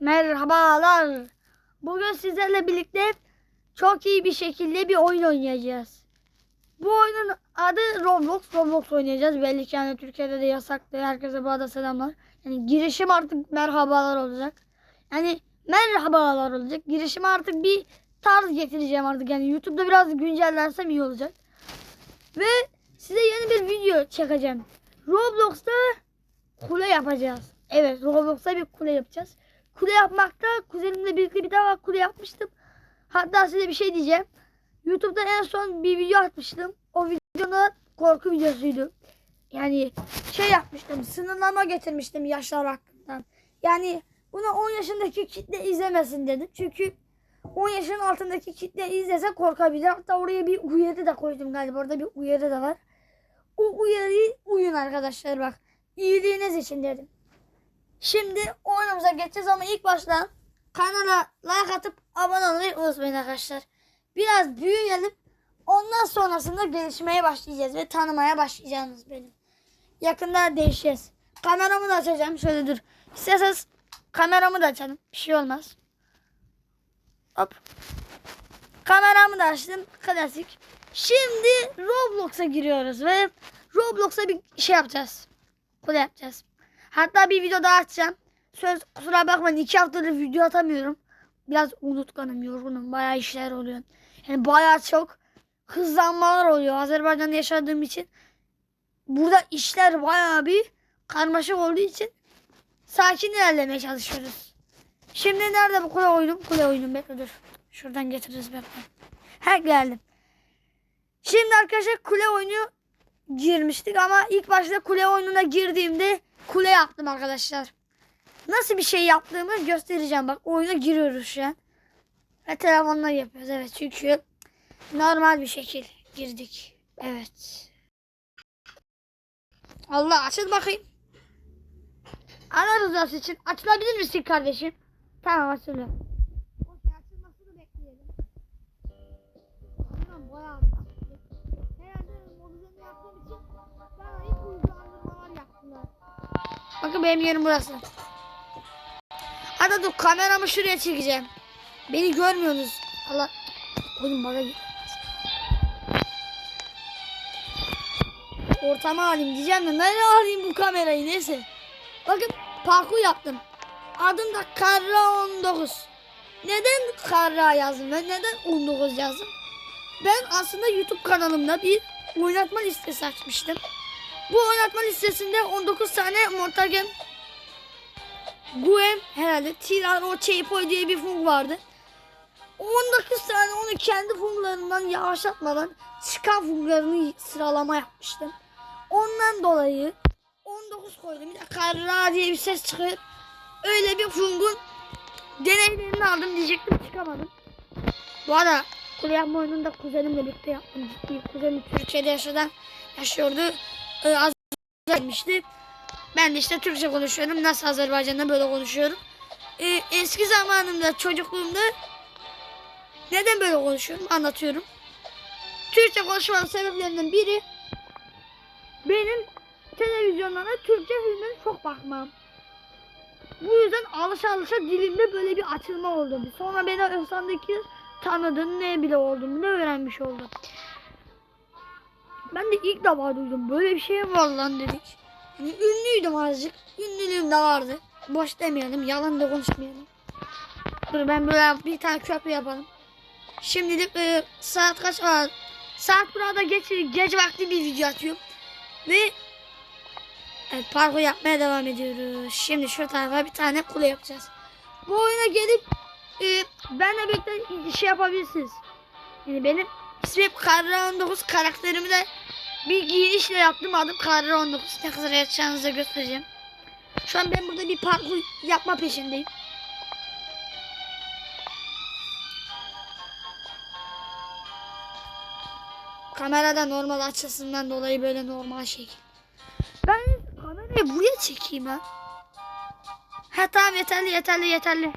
Merhabalar. Bugün sizlerle birlikte çok iyi bir şekilde bir oyun oynayacağız. Bu oyunun adı Roblox. Roblox oynayacağız. Belli ki yani Türkiye'de de yasaktı. Herkese bu arada selamlar. Yani girişim artık merhabalar olacak. Yani merhabalar olacak. Girişim artık bir tarz getireceğim artık. Yani YouTube'da biraz güncellersem iyi olacak. Ve size yeni bir video çekeceğim. Roblox'ta kule yapacağız. Evet Roblox'ta bir kule yapacağız. Kule yapmakta kuzenimle birlikte bir daha kule yapmıştım. Hatta size bir şey diyeceğim. YouTube'da en son bir video atmıştım. O videoda korku videosuydu. Yani şey yapmıştım. Sınırlama getirmiştim yaşlar hakkında. Yani bunu 10 yaşındaki kitle izlemesin dedim. Çünkü 10 yaşın altındaki kitle izlese korkabilir. Hatta oraya bir uyarı da koydum galiba. Orada bir uyarı da var. O uyarıyı uyun arkadaşlar bak. İyiliğiniz için dedim. Şimdi oyunumuza geçeceğiz ama ilk başta kanala like atıp abone olmayı unutmayın arkadaşlar. Biraz büyüyelim. Ondan sonrasında gelişmeye başlayacağız ve tanımaya başlayacağınız benim. Yakında değişeceğiz. Kameramı da açacağım. Şöyle dur. İsterseniz kameramı da açalım. Bir şey olmaz. Hop. Kameramı da açtım. Klasik. Şimdi Roblox'a giriyoruz ve Roblox'a bir şey yapacağız. Kule yapacağız. Hatta bir video daha açacağım. Söz kusura bakmayın iki haftadır video atamıyorum. Biraz unutkanım, yorgunum. Bayağı işler oluyor. Yani bayağı çok hızlanmalar oluyor. Azerbaycan'da yaşadığım için. Burada işler bayağı bir karmaşık olduğu için sakin ilerlemeye çalışıyoruz. Şimdi nerede bu kule oyunum? Kule oyunum bekle dur. Şuradan getiririz bekle. He geldim. Şimdi arkadaşlar kule oyunu girmiştik ama ilk başta kule oyununa girdiğimde kule yaptım arkadaşlar. Nasıl bir şey yaptığımı göstereceğim. Bak oyuna giriyoruz şu an. Ve telefonla yapıyoruz. Evet çünkü normal bir şekil girdik. Evet. Allah açıl bakayım. Ana rızası için açılabilir misin kardeşim? Tamam açılıyor. Bakın benim yerim burası. Hadi dur kameramı şuraya çekeceğim. Beni görmüyorsunuz. Allah. Oğlum bana. Ortama alayım diyeceğim de nereye alayım bu kamerayı neyse. Bakın parkur yaptım. Adım da Karra 19. Neden Karra yazdım ve neden 19 yazdım? Ben aslında YouTube kanalımda bir oynatma listesi açmıştım. Bu oynatma listesinde 19 tane Montagen Guem herhalde Tirano Cheapoy diye bir fung vardı. 19 tane onu kendi funglarından yavaşlatmadan çıkan funglarını sıralama yapmıştım. Ondan dolayı 19 koydum. Bir karra diye bir ses çıkıyor. Öyle bir fungun deneylerini aldım diyecektim çıkamadım. Bu arada kule yapma kuzenimle birlikte yaptım. Ciddi kuzenim Türkiye'de yaşadan yaşıyordu. Ee, az gelmişti. Ben de işte Türkçe konuşuyorum. Nasıl Azerbaycan'da böyle konuşuyorum. Ee, eski zamanımda çocukluğumda neden böyle konuşuyorum anlatıyorum. Türkçe konuşmanın sebeplerinden biri benim televizyonlara Türkçe filmlere çok bakmam. Bu yüzden alışa alışa dilimde böyle bir açılma oldu. Sonra beni insandaki tanıdığını ne bile olduğumu da öğrenmiş oldum. Ben de ilk defa duydum. Böyle bir şey var lan dedik. Yani ünlüydüm azıcık. Ünlülüğüm de vardı. Boş demeyelim. Yalan da konuşmayalım. Dur ben böyle bir tane köprü yapalım. Şimdilik e, saat kaç? Aa, saat burada geç, gece vakti bir video atıyorum. Ve evet, parkur yapmaya devam ediyoruz. Şimdi şu tarafa bir tane kule yapacağız. Bu oyuna gelip e, benle birlikte şey yapabilirsiniz. Yani benim ismim Karra 19 karakterimi de bir giyinişle yaptım adım Karra 19. Ne kadar yapacağınızı göstereceğim. Şu an ben burada bir parkur yapma peşindeyim. Kamerada normal açısından dolayı böyle normal şekil. Ben kamerayı buraya çekeyim ha. Ha tamam yeterli yeterli yeterli.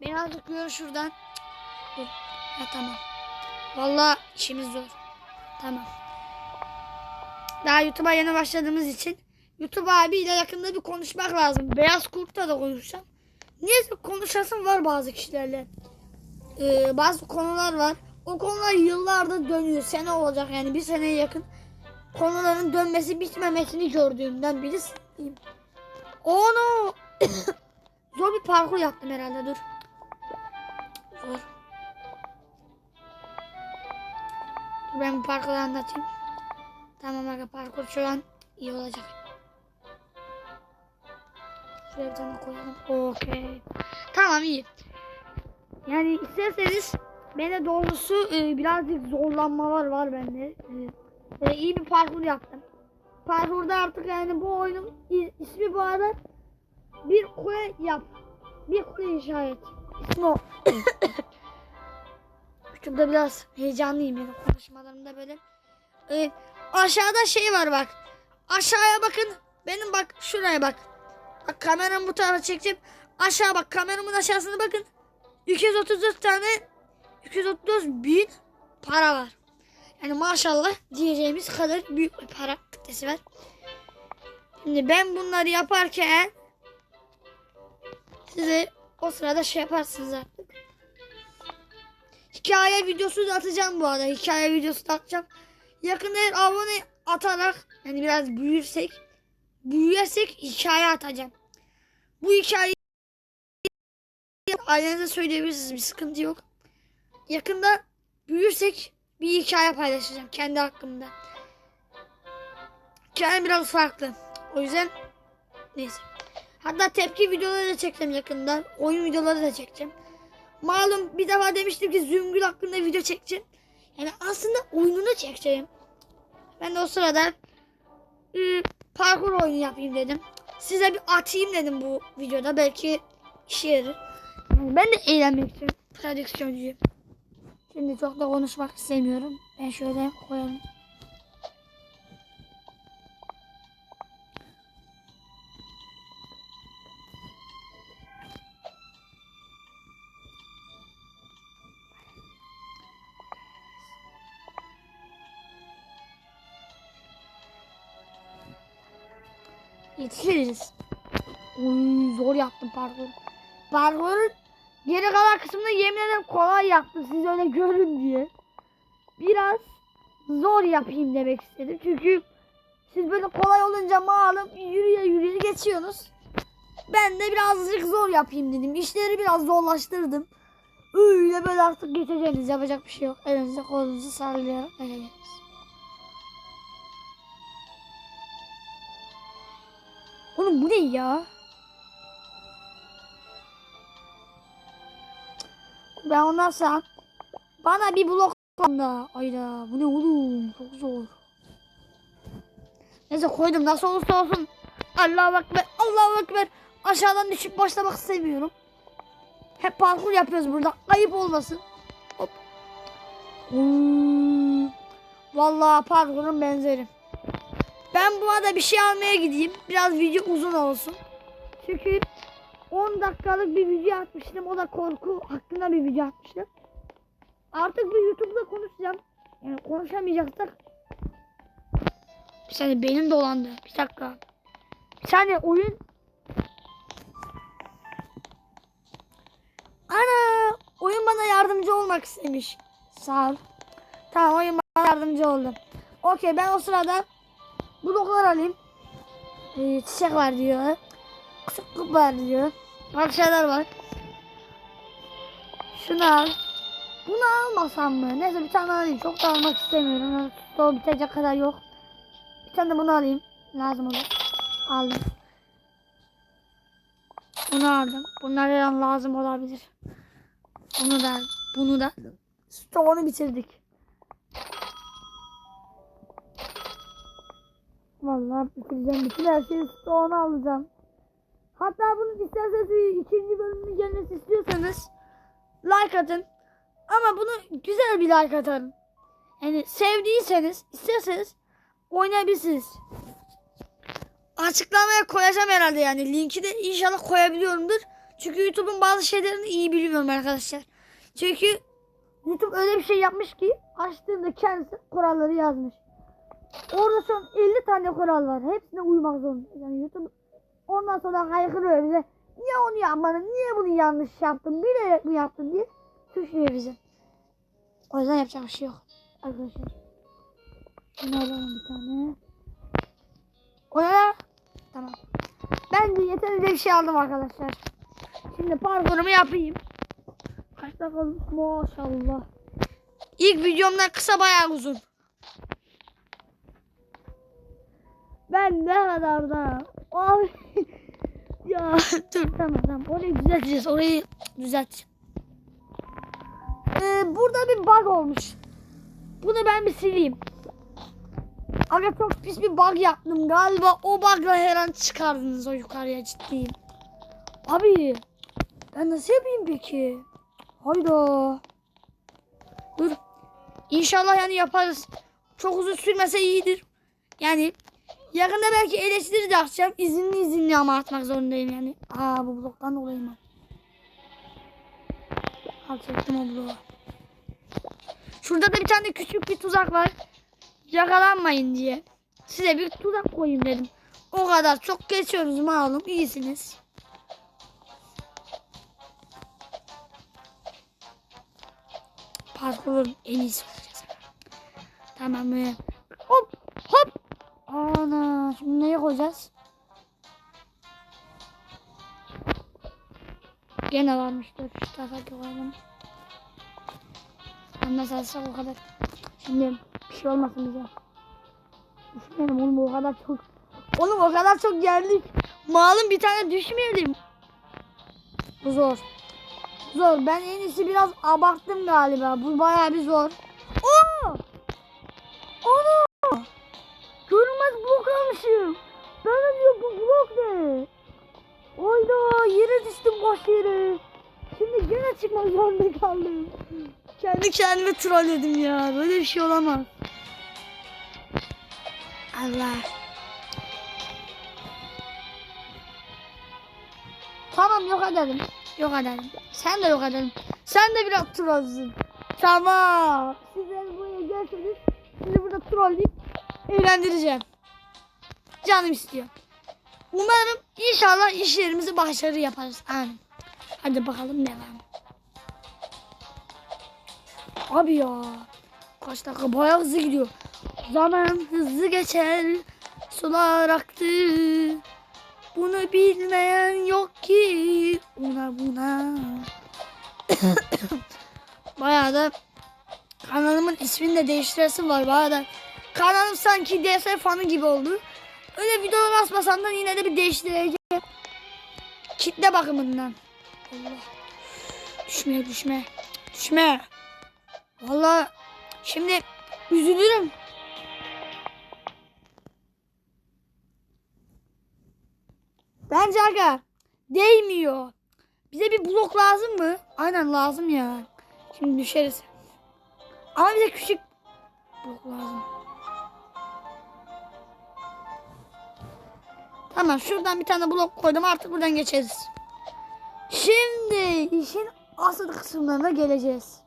Beni azıcık şuradan. Dur. Ha tamam. Vallahi işimiz zor. Tamam. Daha YouTube'a yeni başladığımız için YouTube abiyle yakında bir konuşmak lazım. Beyaz Kurt'ta da konuşacağım. Neyse konuşasım var bazı kişilerle. Ee, bazı konular var. O konular yıllardır dönüyor. Sene olacak yani bir seneye yakın. Konuların dönmesi bitmemesini gördüğümden birisiyim. Onu zor bir parkur yaptım herhalde dur. Ben parkuru anlatayım. Tamam aga parkur şu an iyi olacak. Şuraya bir tane koyalım. Okey. Tamam iyi. Yani isterseniz bende doğrusu e, birazcık zorlanmalar var bende. E, e, iyi bir parkur yaptım. Parkurda artık yani bu oyunun ismi bu arada bir kule yap. Bir kule inşa et. İsmi o. Şurada biraz heyecanlıyım yani konuşmalarımda böyle. E, aşağıda şey var bak. Aşağıya bakın. Benim bak şuraya bak. Bak kameramı bu tarafa çekeceğim. Aşağı bak kameramın aşağısına bakın. 234 tane 234 bin para var. Yani maşallah diyeceğimiz kadar büyük bir para kütlesi var. Şimdi ben bunları yaparken size o sırada şey yaparsınız artık. Hikaye videosu da atacağım bu arada. Hikaye videosu da atacağım. Yakında abone atarak yani biraz büyürsek büyüyersek hikaye atacağım. Bu hikayeyi ailenize söyleyebilirsiniz bir sıkıntı yok. Yakında büyürsek bir hikaye paylaşacağım kendi hakkımda. Hikayem biraz farklı. O yüzden neyse. Hatta tepki videoları da çekeceğim yakında. Oyun videoları da çekeceğim. Malum bir defa demiştim ki Zümgül hakkında video çekeceğim. Yani aslında oyununu çekeceğim. Ben de o sırada ıı, parkur oyunu yapayım dedim. Size bir atayım dedim bu videoda. Belki işe yarar. Yani ben de eğlenmek için prodüksiyoncuyum. Şimdi çok da konuşmak istemiyorum. Ben şöyle koyalım. Yetişiriz. Uy, zor yaptım parkur. Parkurun geri kalan kısmını yemin ederim kolay yaptım. Siz öyle görün diye. Biraz zor yapayım demek istedim. Çünkü siz böyle kolay olunca malum yürüye yürüye geçiyorsunuz. Ben de birazcık zor yapayım dedim. İşleri biraz zorlaştırdım. Öyle böyle artık geçeceğiniz. Yapacak bir şey yok. Elinize kolunuzu sallayarak geçeceğiniz. Oğlum bu ne ya? Ben ondan sonra bana bir blok da. Ayda bu ne oğlum? Çok zor. Neyse koydum nasıl olursa olsun. Allahu Ekber. Allahu Ekber. Aşağıdan düşüp başlamak istemiyorum. Hep parkur yapıyoruz burada. Ayıp olmasın. Hop. Hmm. Vallahi parkurun benzeri. Ben bu arada bir şey almaya gideyim. Biraz video uzun olsun. Çünkü 10 dakikalık bir video atmıştım. O da korku hakkında bir video atmıştım. Artık bir YouTube'da konuşacağım. Yani konuşamayacaksak. Bir saniye benim dolandı. Bir dakika. Bir saniye oyun. Ana oyun bana yardımcı olmak istemiş. Sağ ol. Tamam oyun bana yardımcı oldu. Okey ben o sırada bloklar alayım. Ee, çiçek var diyor. Kısıklık var diyor. Bak şeyler var. Şunu al. Bunu almasam mı? Neyse bir tane alayım. Çok da almak istemiyorum. O bitecek kadar yok. Bir tane de bunu alayım. Lazım olur. Aldım. Bunu aldım. Bunlar her lazım olabilir. Bunu da bunu da. Stoğunu bitirdik. Vallahi bitireceğim. Bütün her şeyi stoğunu alacağım. Hatta bunu isterseniz ikinci bölümünün gelmesi istiyorsanız like atın. Ama bunu güzel bir like atın. Yani sevdiyseniz, isterseniz oynayabilirsiniz. Açıklamaya koyacağım herhalde yani. Linki de inşallah koyabiliyorumdur. Çünkü YouTube'un bazı şeylerini iyi bilmiyorum arkadaşlar. Çünkü YouTube öyle bir şey yapmış ki açtığımda kendisi kuralları yazmış. Orada son 50 tane kural var. Hepsine uymak zorunda. Yani YouTube ondan sonra haykırıyor bize. Niye onu yapmadın? Niye bunu yanlış yaptın? Bilerek mi yaptın diye suçluyor bizi. O yüzden yapacak bir şey yok. Arkadaşlar. Alalım bir tane. O ne? Tamam. Ben de yeterince bir şey aldım arkadaşlar. Şimdi parkurumu yapayım. Kaç dakika? Maşallah. İlk videomdan kısa bayağı uzun. Ben ne kadar da Abi ya dur tamam tamam orayı düzelteceğiz orayı düzelteceğim. Ee, burada bir bug olmuş. Bunu ben bir sileyim. Aga çok pis bir bug yaptım galiba o bug'la her an çıkardınız o yukarıya ciddiyim. Abi ben nasıl yapayım peki? Hayda. Dur. İnşallah yani yaparız. Çok uzun sürmese iyidir. Yani yakında belki eleştiri de atacağım. İzinli izinli ama atmak zorundayım yani. Aa bu bloktan dolayı mı? Alacaktım o bloğu. Şurada da bir tane küçük bir tuzak var. Yakalanmayın diye. Size bir tuzak koyayım dedim. O kadar çok geçiyoruz malum. iyisiniz. Parkurun en iyisi olacağız. Tamam mı? Şimdi neye koyacağız? Gene varmıştır şu tarafa koyalım. Mesela o kadar. Şimdi bir şey olmasın bize. Düşmeyelim oğlum o kadar çok. Oğlum o kadar çok geldik. Malum bir tane düşmeyelim. Bu zor. Zor. Ben en iyisi biraz abarttım galiba. Bu bayağı bir zor. Almışım. Ben de bu blok ne? Oyda yere düştüm boş yere. Şimdi gene çıkmak zorunda kaldım. Kendi kendime trolledim ya. Böyle bir şey olamaz. Allah. Tamam yok edelim. Yok edelim. Sen de yok edelim. Sen de biraz trollsün. Tamam. Sizler buraya gelseniz sizi burada trolleyip eğlendireceğim. Canım istiyor. Umarım inşallah işlerimizi başarı yaparız. Amin. Hadi bakalım devam. Abi ya. Kaç dakika bayağı hızlı gidiyor. Zaman hızlı geçer. Sular aktı. Bunu bilmeyen yok ki. Ona buna. bayağı da kanalımın ismini de değiştiresim var. Bayağı da kanalım sanki DS fanı gibi oldu. Öyle videolar asmasam da yine de bir değiştireceğim. Kitle bakımından. Allah. Düşme düşme. Düşme. Vallahi şimdi üzülürüm. Bence aga değmiyor. Bize bir blok lazım mı? Aynen lazım ya. Şimdi düşeriz. Ama bize küçük blok lazım. Tamam şuradan bir tane blok koydum artık buradan geçeriz. Şimdi işin asıl kısımlarına geleceğiz.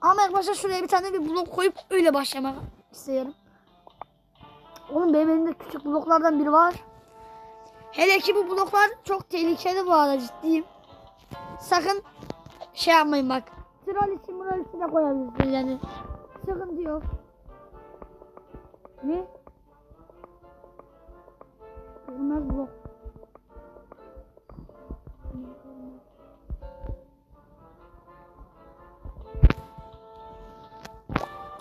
Ama ilk başta şuraya bir tane bir blok koyup öyle başlamak istiyorum. Oğlum benim elimde küçük bloklardan biri var. Hele ki bu bloklar çok tehlikeli bu arada ciddiyim. Sakın şey yapmayın bak. Troll için bunun üstüne koyabilirsiniz yani. Sıkıntı yok. Ne? Bunlar blok.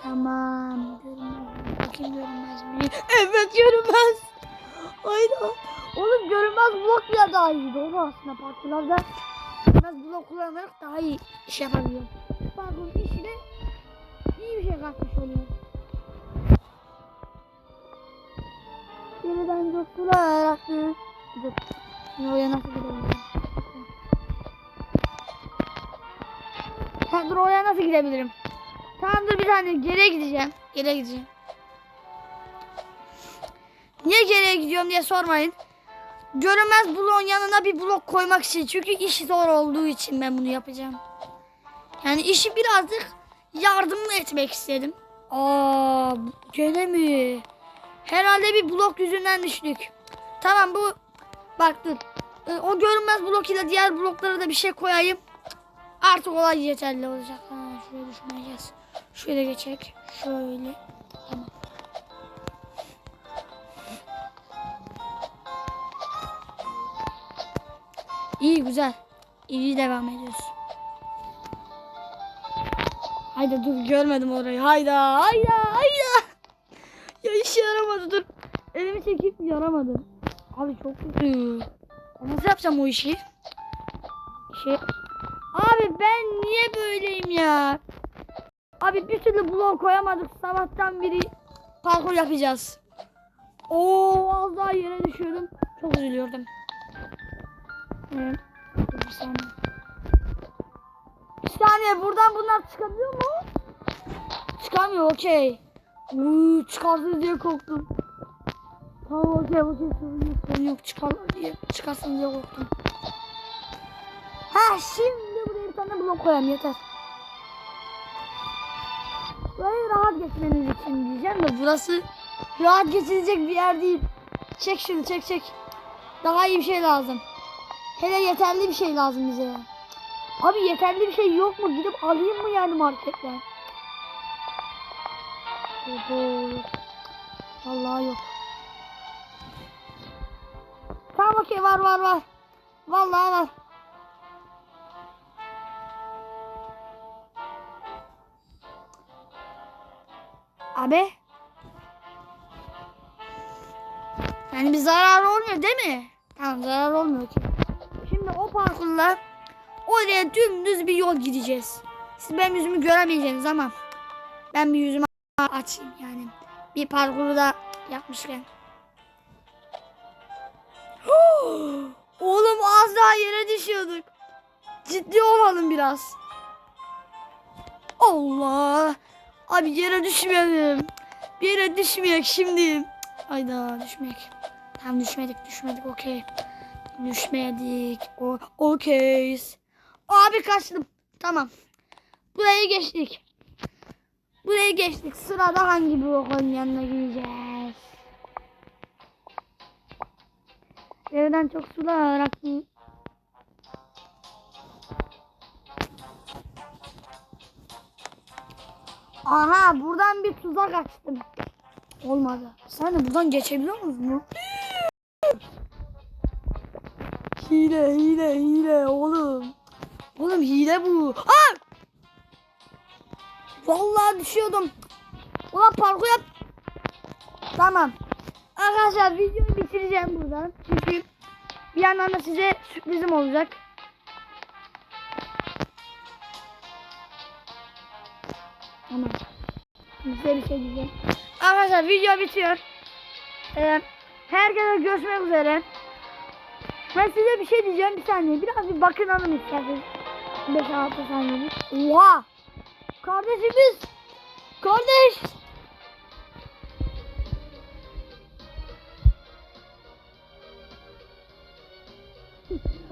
Tamam. Görünmez. Bakayım görünmez mi? Evet görünmez. Aynen. Oğlum görünmez blok ya daha iyi. Doğru aslında parkurlarda görünmez blok kullanarak daha iyi iş yapabiliyor. Parkur işine iyi bir şey katmış oluyor. Yeniden coştular aktı. Dur. Şimdi oraya nasıl gidelim? Ha, dur oraya nasıl gidebilirim? Tamam dur bir tane geriye gideceğim. Geriye gideceğim. Niye geriye gidiyorum diye sormayın. Görünmez bloğun yanına bir blok koymak için. Çünkü iş zor olduğu için ben bunu yapacağım. Yani işi birazcık yardımlı etmek istedim. Aa, gene mi? Herhalde bir blok yüzünden düştük. Tamam bu bak dur. e, o görünmez blok ile diğer bloklara da bir şey koyayım. Artık olay yeterli olacak. Ha, şöyle düşüneceğiz. Şöyle geçecek. Şöyle. Tamam. İyi güzel. İyi devam ediyoruz. Hayda dur görmedim orayı. Hayda hayda hayda. İşe yaramadı dur. Elimi çekip yaramadı. Abi çok kötü. Nasıl yapacağım o işi? Şey... Abi ben niye böyleyim ya? Abi bir türlü blok koyamadık. Sabahtan beri parkur yapacağız. Oo az daha yere düşüyordum. Çok üzülüyordum. Evet. Bir saniye. Bir saniye buradan bunlar çıkabiliyor mu? Çıkamıyor okey. Uuu çıkarsın diye korktum. Tamam okey okey sorun yok sorun yok çıkar diye çıkarsın diye korktum. Ha şimdi buraya bir tane blok koyalım yeter. Burayı rahat geçmeniz için diyeceğim de burası rahat geçilecek bir yer değil. Çek şunu çek çek. Daha iyi bir şey lazım. Hele yeterli bir şey lazım bize. Abi yeterli bir şey yok mu? Gidip alayım mı yani marketten? Oho. Vallahi yok. Tamam okey var var var. Vallahi var. Abi. Yani bir zarar olmuyor değil mi? Tamam zarar olmuyor ki. Şimdi o parkurla oraya dümdüz bir yol gideceğiz. Siz benim yüzümü göremeyeceksiniz ama ben bir yüzümü açayım yani. Bir parkuru da yapmışken. Oğlum az daha yere düşüyorduk. Ciddi olalım biraz. Allah. Abi yere düşmedim. Bir yere düşmeyek şimdi. Ayda düşmeyek. Tamam düşmedik düşmedik okey. Düşmedik. Okeyiz. Abi kaçtım. Tamam. Burayı geçtik. Burayı geçtik. Sırada hangi blokun yanına gideceğiz? Evden çok sular aktı. Aha buradan bir tuzak açtım. Olmadı. Sen de buradan geçebiliyor musun? mu? Hile hile hile oğlum. Oğlum hile bu. Aa! Vallahi düşüyordum. Ulan parkur yap. Tamam. Arkadaşlar videoyu bitireceğim buradan. Çünkü bir yandan da size sürprizim olacak. Tamam. Size bir şey diyeceğim. Arkadaşlar video bitiyor. Ee, herkese görüşmek üzere. Ben size bir şey diyeceğim bir saniye. Biraz bir bakın alın isterseniz. 5-6 saniye. Oha! Kardeşimiz! Kardeş!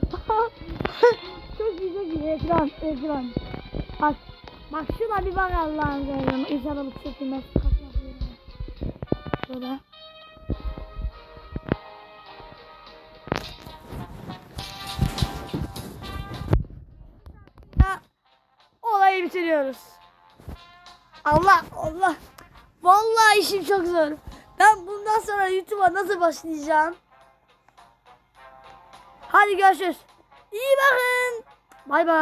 çok iyi çok iyi. Ekran, ekran. Bak, bak şuna bir bak Allah'ın. İnsan alıp çekilmez. Böyle. Çok zor. Ben bundan sonra YouTube'a nasıl başlayacağım? Hadi görüşürüz. İyi bakın. Bay bay.